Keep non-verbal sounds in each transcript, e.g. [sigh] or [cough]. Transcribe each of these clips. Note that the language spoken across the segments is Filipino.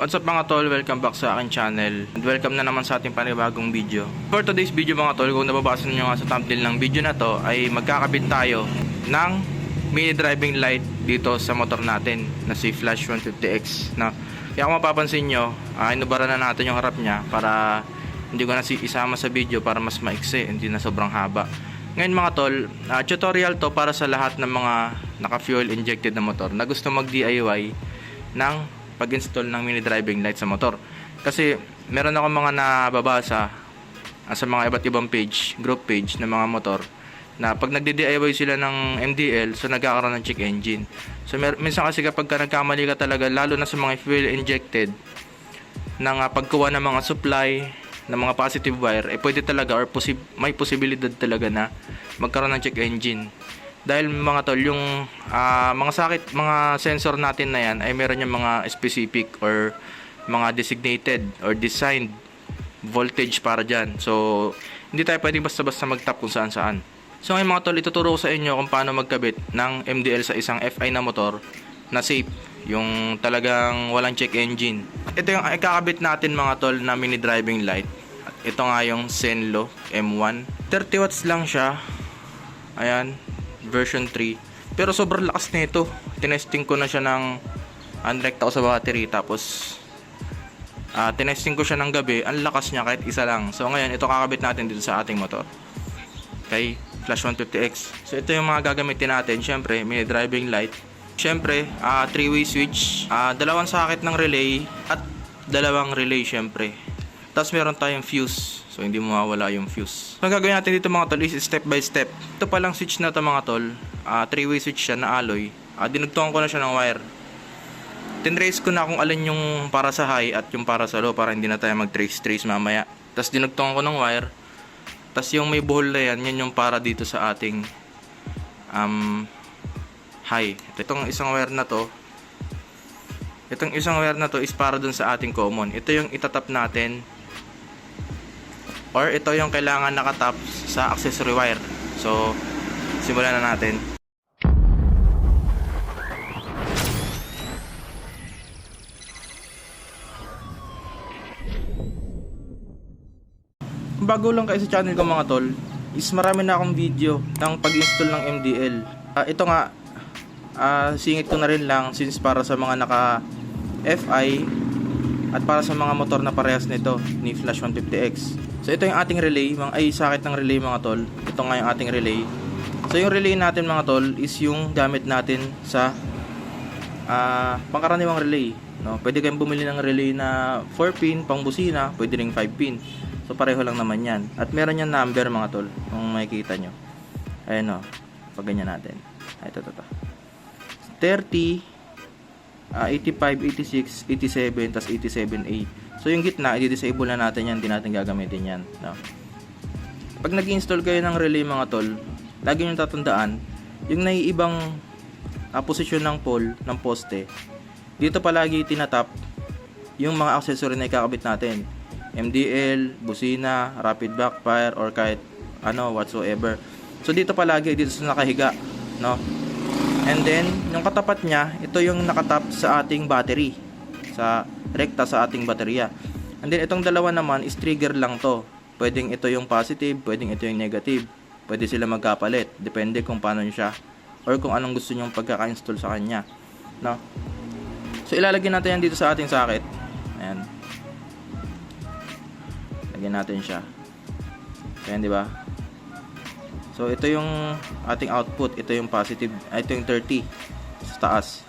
What's up mga tol? Welcome back sa akin channel. And welcome na naman sa ating panibagong video. For today's video mga tol, kung nababasa niyo nga sa thumbnail ng video na to, ay magkakabit tayo ng mini driving light dito sa motor natin na si Flash 150X. Na, kaya kung mapapansin nyo, uh, inubara na natin yung harap niya para hindi ko na si isama sa video para mas maiksi, hindi na sobrang haba. Ngayon mga tol, ah, tutorial to para sa lahat ng mga naka-fuel injected na motor na gusto mag-DIY ng pag-install ng mini driving light sa motor. Kasi meron ako mga nababasa ah, sa mga iba't ibang page, group page ng mga motor na pag nagdi-DIY sila ng MDL, so nagkakaroon ng check engine. So mer- minsan kasi kapag ka nagkamali ka talaga, lalo na sa mga fuel injected, ng ah, pagkuha ng mga supply ng mga positive wire, eh pwede talaga or posib- may posibilidad talaga na magkaroon ng check engine. Dahil mga tol, yung ah, mga sakit, mga sensor natin na yan ay meron yung mga specific or mga designated or designed voltage para dyan. So, hindi tayo pwedeng basta-basta mag-tap kung saan-saan. So ngayon mga tol, ituturo ko sa inyo kung paano magkabit ng MDL sa isang FI na motor na safe. Yung talagang walang check engine. Ito yung ikakabit natin mga tol na mini driving light. Ito nga yung Senlo M1. 30 watts lang siya. Ayan, version 3. Pero sobrang lakas nito. Tinesting ko na siya ng unrekta ko sa battery. Tapos, ah tinesting ko siya ng gabi. Ang lakas niya kahit isa lang. So ngayon, ito kakabit natin dito sa ating motor. Okay, Flash 150X. So ito yung mga gagamitin natin. Siyempre, may driving light. Siyempre, ah three-way switch. ah dalawang socket ng relay. At dalawang relay siyempre. Tapos meron tayong fuse. So hindi mawawala yung fuse. So, ang gagawin natin dito mga tol is step by step. Ito palang switch na to mga tol. ah three-way switch siya na alloy. Ah dinugtungan ko na siya ng wire. Tinrace ko na kung alin yung para sa high at yung para sa low para hindi na tayo mag-trace-trace mamaya. Tapos dinugtungan ko ng wire. Tapos yung may buhol na yan, yan yung para dito sa ating um, high. Itong isang wire na to, itong isang wire na to is para dun sa ating common. Ito yung itatap natin or ito yung kailangan nakatap sa accessory wire. So, simulan na natin. Bago lang kayo sa channel ko mga tol, is marami na akong video ng pag-install ng MDL. Ah, ito nga, ah, singit ko na rin lang since para sa mga naka FI at para sa mga motor na parehas nito ni Flash 150X. So ito yung ating relay, mga ay sakit ng relay mga tol. Ito nga yung ating relay. So yung relay natin mga tol is yung gamit natin sa ah pangkaraniwang relay. No, pwede kayong bumili ng relay na 4 pin pang busina, pwede ring 5 pin. So pareho lang naman 'yan. At meron yan number mga tol, kung makikita nyo. Ayun oh. Pag ganyan natin. Ito, ito, ito. 30 ah, 85, 86, 87, tas 87A. So yung gitna, i-disable na natin yan, hindi natin gagamitin yan. No? Pag nag-install kayo ng relay mga tol, lagi nyo tatandaan, yung naiibang ah, posisyon ng pole, ng poste, dito palagi tinatap yung mga accessory na ikakabit natin. MDL, busina, rapid backfire, or kahit ano, whatsoever. So dito palagi, dito sa nakahiga, no? And then, yung katapat niya, ito yung nakatap sa ating battery. Sa rekta sa ating baterya. And then, itong dalawa naman is trigger lang to. Pwedeng ito yung positive, pwedeng ito yung negative. Pwede sila magkapalit. Depende kung paano siya or kung anong gusto nyong pagkaka-install sa kanya. No? So, ilalagay natin yan dito sa ating socket. Ayan. Lagyan natin siya. Ayan, di ba? So, ito yung ating output. Ito yung positive. Ay, ito yung 30 sa taas.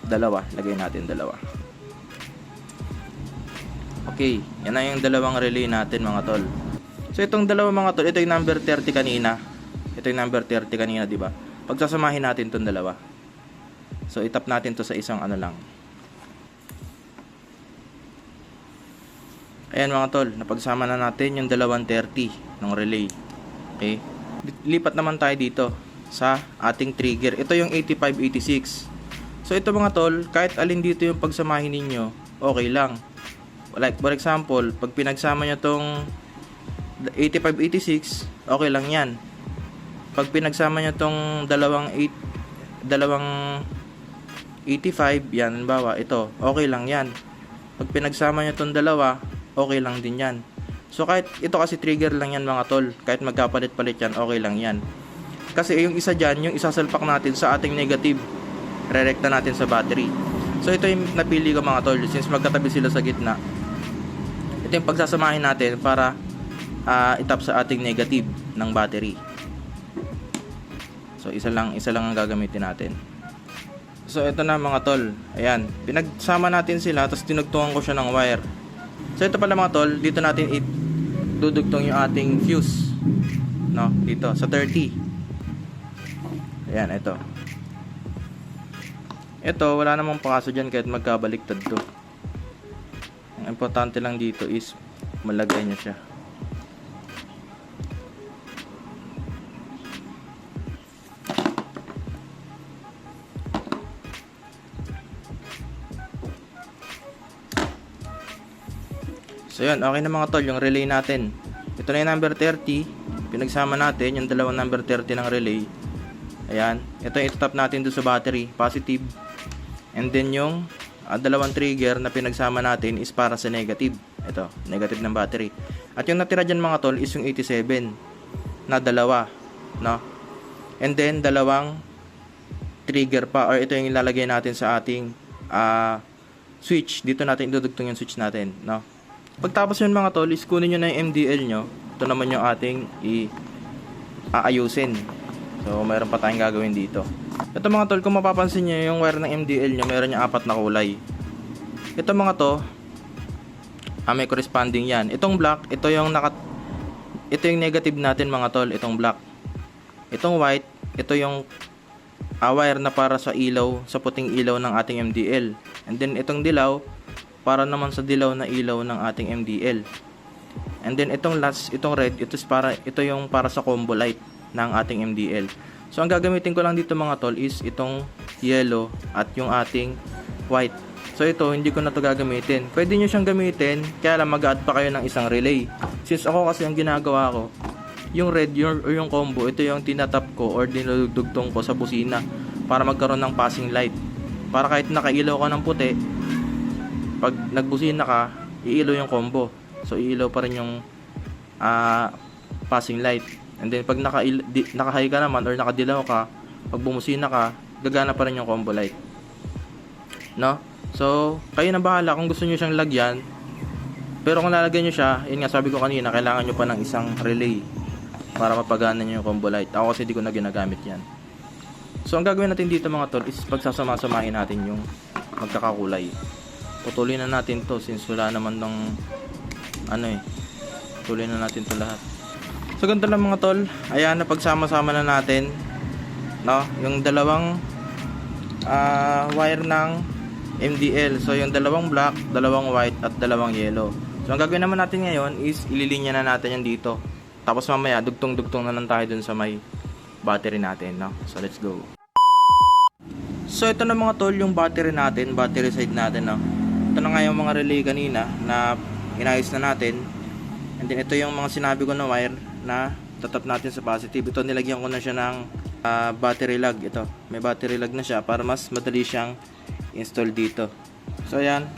Dalawa. Lagay natin dalawa. Okay. Yan na yung dalawang relay natin mga tol. So, itong dalawa mga tol. Ito yung number 30 kanina. Ito yung number 30 kanina, di ba? Pagsasamahin natin itong dalawa. So, itap natin to sa isang ano lang. Ayan mga tol. Napagsama na natin yung dalawang 30 ng relay. Okay lipat naman tayo dito sa ating trigger. Ito yung 8586. So ito mga tol, kahit alin dito yung pagsamahin ninyo, okay lang. Like for example, pag pinagsama nyo tong 8586, okay lang yan. Pag pinagsama nyo tong dalawang 8, dalawang 85, yan, halimbawa, ito, okay lang yan. Pag pinagsama nyo itong dalawa, okay lang din yan. So kahit ito kasi trigger lang yan mga tol, kahit magkapalit-palit yan, okay lang yan. Kasi yung isa dyan, yung isasalpak natin sa ating negative, rerekta natin sa battery. So ito yung napili ko mga tol, since magkatabi sila sa gitna. Ito yung pagsasamahin natin para ah, itap sa ating negative ng battery. So isa lang, isa lang ang gagamitin natin. So ito na mga tol. Ayan, pinagsama natin sila tapos dinugtungan ko siya ng wire. So ito pala mga tol, dito natin idudugtong yung ating fuse. No, dito sa 30. Ayan, ito. Ito, wala namang pakaso dyan kahit magkabaliktad to. Ang importante lang dito is malagay nyo siya. So yun, okay na mga tol, yung relay natin. Ito na yung number 30. Pinagsama natin yung dalawang number 30 ng relay. Ayan. Ito yung itatap natin doon sa battery. Positive. And then yung ah, dalawang trigger na pinagsama natin is para sa negative. Ito, negative ng battery. At yung natira dyan mga tol is yung 87 na dalawa. No? And then dalawang trigger pa or ito yung ilalagay natin sa ating ah, switch. Dito natin idudugtong yung switch natin. No? Pagtapos yun mga tol, is kunin nyo na yung MDL nyo. Ito naman yung ating i aayusin. So, mayroon pa tayong gagawin dito. Ito mga tol, kung mapapansin nyo yung wire ng MDL nyo, mayroon yung apat na kulay. Ito mga to, ah, may corresponding yan. Itong black, ito yung naka, ito yung negative natin mga tol, itong black. Itong white, ito yung ah, wire na para sa ilaw, sa puting ilaw ng ating MDL. And then itong dilaw, para naman sa dilaw na ilaw ng ating MDL. And then itong last, itong red, ito is para ito yung para sa combo light ng ating MDL. So ang gagamitin ko lang dito mga tol is itong yellow at yung ating white. So ito hindi ko na to gagamitin. Pwede niyo siyang gamitin, kaya lang mag-add pa kayo ng isang relay. Since ako kasi ang ginagawa ko, yung red yung, or yung combo, ito yung tinatap ko or dinudugtong ko sa busina para magkaroon ng passing light. Para kahit nakailaw ka ng puti, pag nagbusina ka, iilaw yung combo. So iilaw pa rin yung ah, passing light. And then pag naka di, naka-high ka naman or nakadilaw ka, pag bumusina ka, gagana pa rin yung combo light. No? So, kayo na bahala kung gusto niyo siyang lagyan. Pero kung lalagyan niyo siya, yun nga sabi ko kanina, kailangan niyo pa ng isang relay para mapagana niyo yung combo light. Ako kasi di ko na ginagamit yan. So, ang gagawin natin dito mga tol is pagsasama-samahin natin yung magkakakulay putulin na natin to since wala naman ng ano eh putulin na natin to lahat. So ganito lang mga tol. Ayan na pagsama-sama na natin no? Yung dalawang ah, wire ng MDL so yung dalawang black dalawang white at dalawang yellow. So ang gagawin naman natin ngayon is ililinya na natin yan dito. Tapos mamaya dugtong-dugtong na lang tayo dun sa may battery natin no? So let's go. So ito na mga tol yung battery natin, battery side natin no. Ito na nga yung mga relay kanina na inayos na natin. And then ito yung mga sinabi ko na wire na tatap natin sa positive. Ito nilagyan ko na siya ng ah, battery lug. Ito, may battery lug na siya para mas madali siyang install dito. So ayan,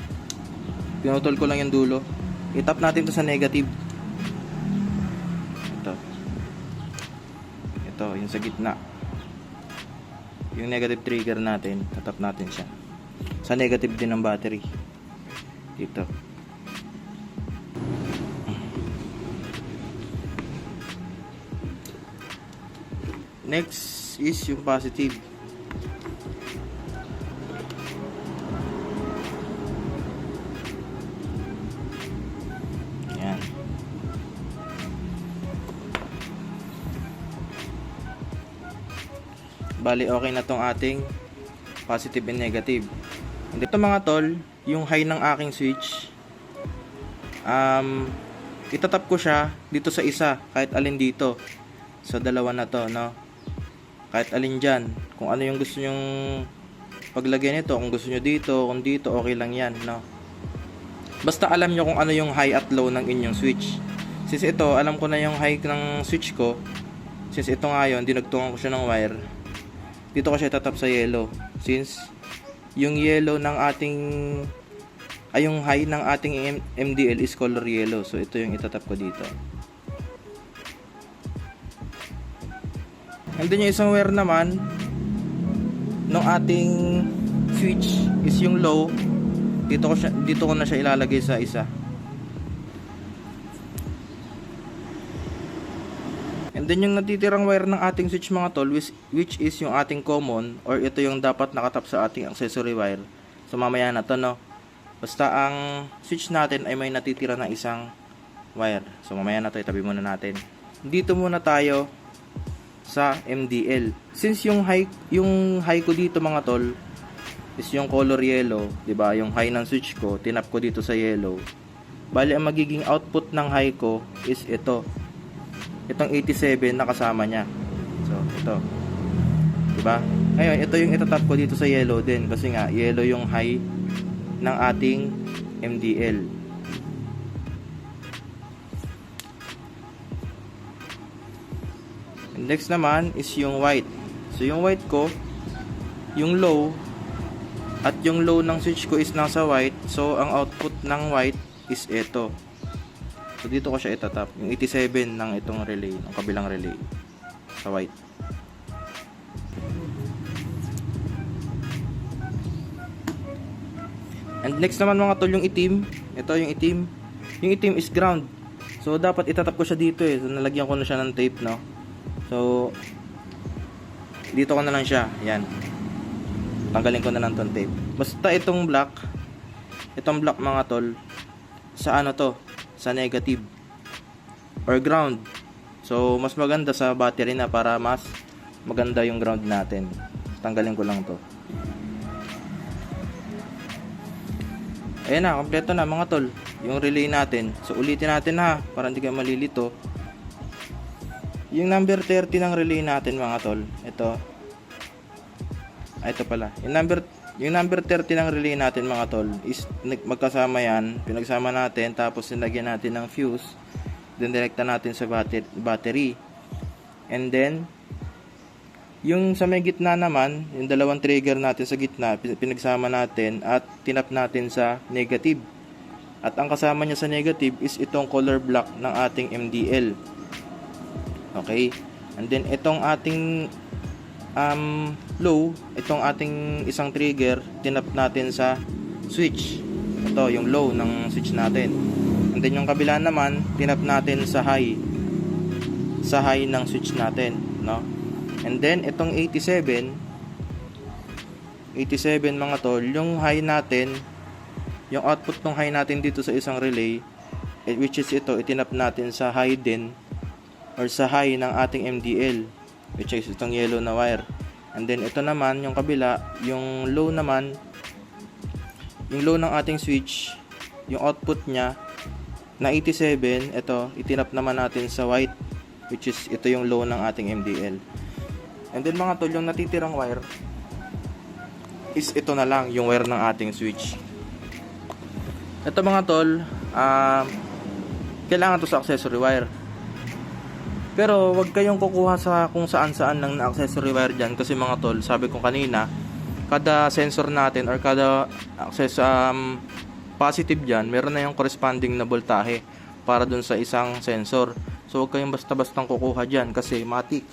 pinutol ko lang yung dulo. Itap natin to sa negative. Ito. Ito, yung sa gitna yung negative trigger natin, tatap natin siya. Sa negative din ng battery. Dito. Next is yung positive. Yan. Bali, okay na tong ating positive and negative. And ito mga tol, yung high ng aking switch, um, itatap ko siya dito sa isa, kahit alin dito. Sa dalawa na to, no? Kahit alin dyan. Kung ano yung gusto nyong paglagyan nito, kung gusto nyo dito, kung dito, okay lang yan, no? Basta alam nyo kung ano yung high at low ng inyong switch. Since ito, alam ko na yung high ng switch ko, since ito nga yun, dinagtungan ko siya ng wire, dito ko siya tatap sa yellow since yung yellow ng ating ay yung high ng ating MDL is color yellow. So ito yung itatap ko dito. And then yung isang wire naman ng ating switch is yung low. Dito ko siya, dito ko na siya ilalagay sa isa. Then yung natitirang wire ng ating switch mga tol which, which is yung ating common or ito yung dapat nakatap sa ating accessory wire. So mamaya na to no. Basta ang switch natin ay may natitira na isang wire. So mamaya na to itabi muna natin. Dito muna tayo sa MDL. Since yung high yung high ko dito mga tol is yung color yellow, 'di ba? Yung high ng switch ko, tinap ko dito sa yellow. Bali ang magiging output ng high ko is ito. Itong 87 na kasama niya. So, ito. 'Di ba? Ngayon, ito yung itatap ko dito sa yellow din kasi nga yellow yung high ng ating MDL. And next naman is yung white. So yung white ko, yung low at yung low ng switch ko is nasa white. So ang output ng white is ito. So dito ko siya itatap. Yung 87 ng itong relay, ng kabilang relay sa white. And next naman mga tol yung itim. Ito yung itim. Yung itim is ground. So dapat itatap ko siya dito eh. So nalagyan ko na siya ng tape no. So dito ko na lang siya. Yan. Tanggalin ko na lang tong tape. Basta itong black, itong black mga tol, sa ano to? Sa negative or ground. So mas maganda sa battery na para mas maganda yung ground natin. Tanggalin ko lang to. Ayan na, kompleto na mga tol. Yung relay natin. So ulitin natin ha, para hindi kayo malilito. Yung number 30 ng relay natin mga tol. Ito. Ah, ito pala. Yung number yung number 30 ng relay natin mga tol is magkasama yan. Pinagsama natin tapos nilagyan natin ng fuse. Then direkta natin sa batter- battery. And then yung sa may gitna naman, yung dalawang trigger natin sa gitna, pin- pinagsama natin at tinap natin sa negative. At ang kasama niya sa negative is itong color block ng ating MDL. Okay? And then itong ating um, low, itong ating isang trigger, tinap natin sa switch. Ito, yung low ng switch natin. And then yung kabila naman, tinap natin sa high. Sa high ng switch natin, no? And then itong 87 87 mga tol, yung high natin, yung output ng high natin dito sa isang relay, eh, which is ito, itinap natin sa high din or sa high ng ating MDL, which is itong yellow na wire. And then ito naman, yung kabila, yung low naman, yung low ng ating switch, yung output niya na 87, ito, itinap naman natin sa white, which is ito yung low ng ating MDL. And then mga tol, yung natitirang wire is ito na lang yung wire ng ating switch. Ito mga tol, um, kailangan to sa accessory wire. Pero wag kayong kukuha sa kung saan saan ng accessory wire dyan kasi mga tol, sabi ko kanina, kada sensor natin or kada access um, positive dyan, meron na yung corresponding na voltahe para dun sa isang sensor. So wag kayong basta-bastang kukuha dyan kasi matik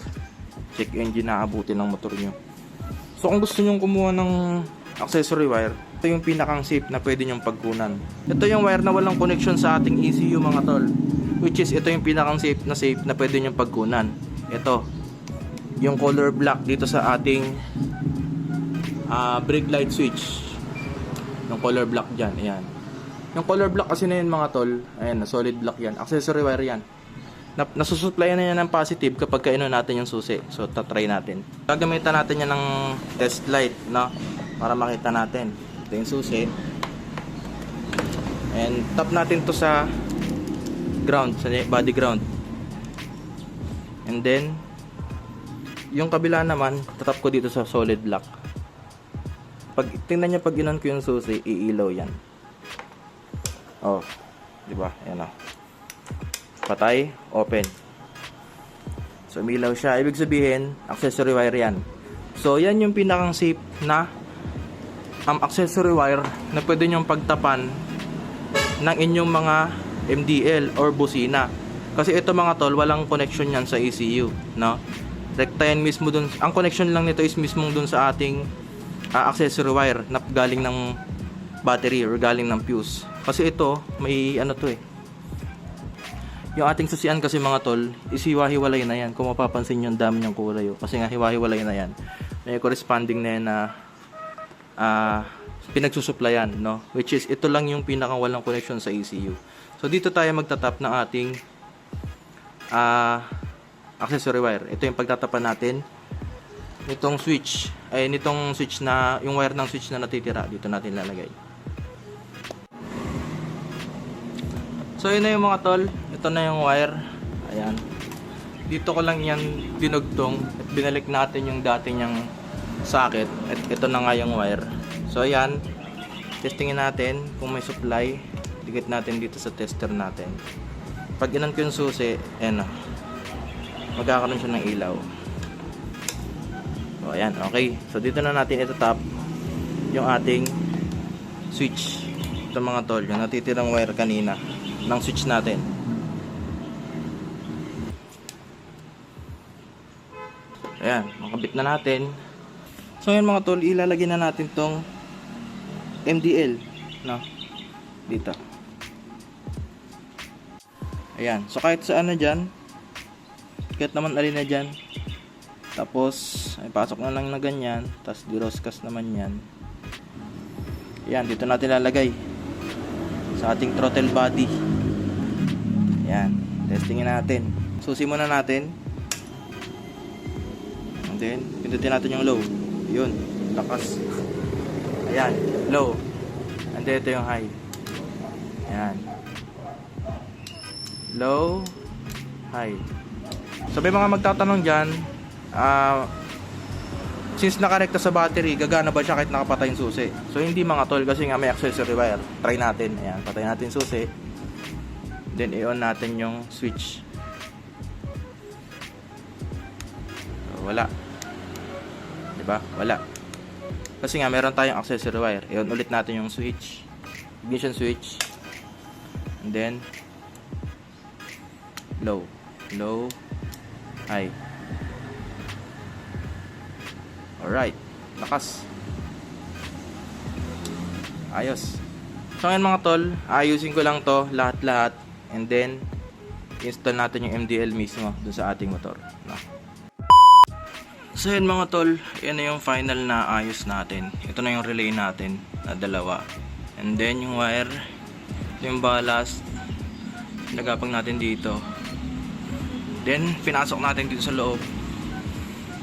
check engine na abutin ng motor nyo. So kung gusto nyo kumuha ng accessory wire, ito yung pinakang safe na pwede nyong pagkunan. Ito yung wire na walang connection sa ating ECU mga tol. Which is ito yung pinakang safe na safe na pwede nyong pagkunan. Ito. Yung color black dito sa ating uh, brake light switch. Yung color black dyan. Ayan. Yung color black kasi na yun mga tol. Ayan, solid black yan. Accessory wire yan na, nasusupplyan na yan ng positive kapag kaino natin yung susi. So, tatry natin. Gagamitan natin yan ng test light, no? Para makita natin. Ito yung susi. And tap natin to sa ground, sa body ground. And then, yung kabila naman, tatap ko dito sa solid block. Pag tingnan niyo pag inon ko yung susi, iilaw yan. Oh, 'di ba? Ayan oh patay, open. So, umilaw siya. Ibig sabihin, accessory wire yan. So, yan yung pinakang safe na um, accessory wire na pwede nyong pagtapan ng inyong mga MDL or busina. Kasi ito mga tol, walang connection yan sa ECU, no? Rekta yan mismo dun, ang connection lang nito is mismo dun sa ating ah, accessory wire na galing ng battery or galing ng fuse. Kasi ito, may ano to eh. Yung ating susian kasi mga tol, is hiwa-hiwalay na yan. Kung mapapansin yung dami niyang kulay. Oh. Kasi nga hiwa-hiwalay na yan. May corresponding na yan na ah pinagsusuplayan, no? Which is, ito lang yung pinakawalang connection sa ECU. So, dito tayo magtatap ng ating ah accessory wire. Ito yung pagtatapan natin nitong switch ay nitong switch na yung wire ng switch na natitira dito natin lalagay. So yun na yung mga tol, ito na yung wire. Ayan. Dito ko lang yan dinugtong at binalik natin yung dati niyang socket at ito na nga yung wire. So ayan, testingin natin kung may supply. Dikit natin dito sa tester natin. Pag inan ko yung susi, ayan o. Magkakaroon siya ng ilaw. So ayan, okay. So dito na natin itatap yung ating switch. Ito mga tol, yung natitirang wire kanina ng switch natin. Ayan, makabit na natin. So ayan mga tol, ilalagay na natin tong MDL, no? Dito. Ayan, so kahit saan na dyan, kahit naman alin na dyan, tapos, ay pasok na lang na ganyan, tapos diroskas naman yan. Ayan, dito natin lalagay sa ating throttle body. Ayan, testingin natin. Susi muna natin. And then, pindutin natin yung low. Yun, lakas. Ayan, low. And then, ito yung high. Ayan. Low, high. So, may mga magtatanong dyan, ah, since nakarekta sa battery, gagana ba siya kahit nakapatay yung susi? So, hindi mga tol, kasi nga may accessory wire. Try natin. Ayan, patay natin susi. Then, i-on natin yung switch. So, wala. Diba? Wala. Kasi nga, meron tayong accessory wire. I-on ulit natin yung switch. Ignition switch. And then, low. Low. High. Alright. Lakas. Ayos. So ngayon mga tol, ayusin ko lang to lahat-lahat and then install natin yung MDL mismo dun sa ating motor. No? So yun mga tol, yan na yung final na ayos natin. Ito na yung relay natin na dalawa. And then yung wire, yung ballast, nagapang natin dito. Then pinasok natin dito sa loob.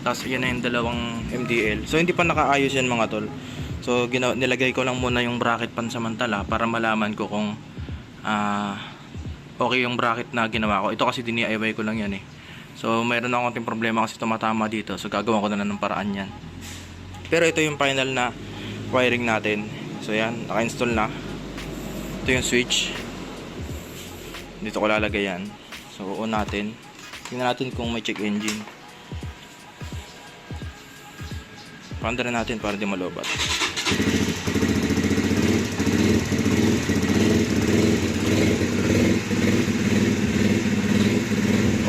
Tapos yan na yung dalawang MDL. So hindi pa nakaayos yan mga tol. So ginawa, nilagay ko lang muna yung bracket pansamantala para malaman ko kung ah okay yung bracket na ginawa ko. Ito kasi DIY ko lang yan eh. So mayroon akong konting problema kasi tumatama dito. So gagawa ko na lang ng paraan yan. Pero ito yung final na wiring natin. So yan, naka-install na. Ito yung switch. Dito ko lalagay yan. So on natin. Tingnan natin kung may check engine. Paanda na natin para di malobat.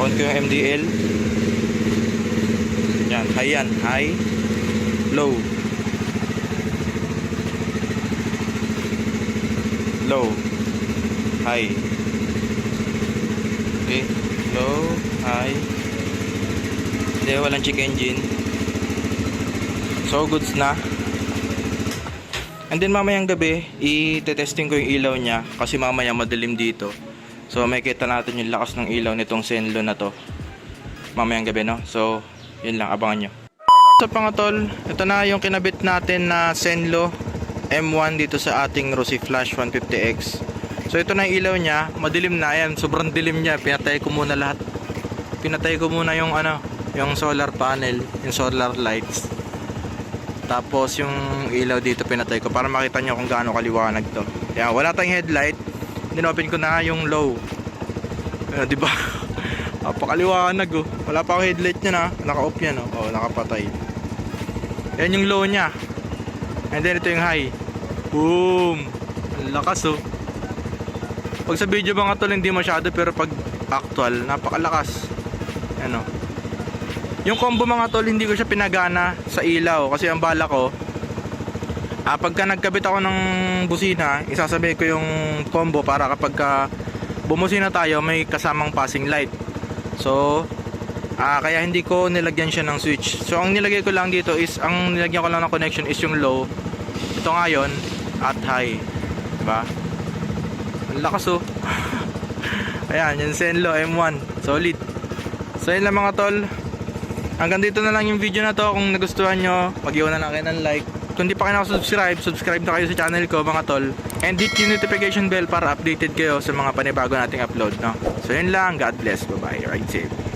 On ko yung MDL. Yan, high yan. High. Low. Low. High. Okay. Low. High. Hindi, walang check engine. So, goods na. And then mamayang gabi, i-testing ko yung ilaw niya kasi mamaya madilim dito. So, makikita natin yung lakas ng ilaw nitong Zenlo na to. Mamayang gabi, no? So, yun lang, abangan nyo. So, pangatol, ito na yung kinabit natin na Zenlo M1 dito sa ating Rosy Flash 150X. So, ito na yung ilaw niya. Madilim na yan. Sobrang dilim niya. Pinatay ko muna lahat. Pinatay ko muna yung ano, yung solar panel, yung solar lights. Tapos yung ilaw dito pinatay ko para makita nyo kung gaano kaliwanag to. Kaya wala tayong headlight. Dinopen ko na yung low. Uh, di ba? [laughs] Napakaliwanag oh. Wala pa akong headlight niya na. Naka-off yan oh. Oh, nakapatay. Yan yung low niya. And then ito yung high. Boom! Ang lakas oh. Pag sa video mga tol, hindi masyado pero pag actual, napakalakas. Ano? Yung combo mga tol, hindi ko siya pinagana sa ilaw kasi ang bala ko, ah, pagka nagkabit ako ng busina, isasabay ko yung combo para kapag ka bumusina tayo, may kasamang passing light. So, ah, kaya hindi ko nilagyan siya ng switch. So, ang nilagay ko lang dito is, ang nilagyan ko lang ng connection is yung low. Ito ngayon, at high. Diba? Ang lakas oh. [laughs] Ayan, yung Senlo M1. Solid. So yun lang mga tol. Hanggang dito na lang yung video na to. Kung nagustuhan nyo, mag-iwan na lang kayo ng like. Kung di pa kayo nakasubscribe, subscribe na kayo sa channel ko mga tol. And hit yung notification bell para updated kayo sa mga panibago nating upload. No? So yun lang. God bless. Bye-bye. Ride safe.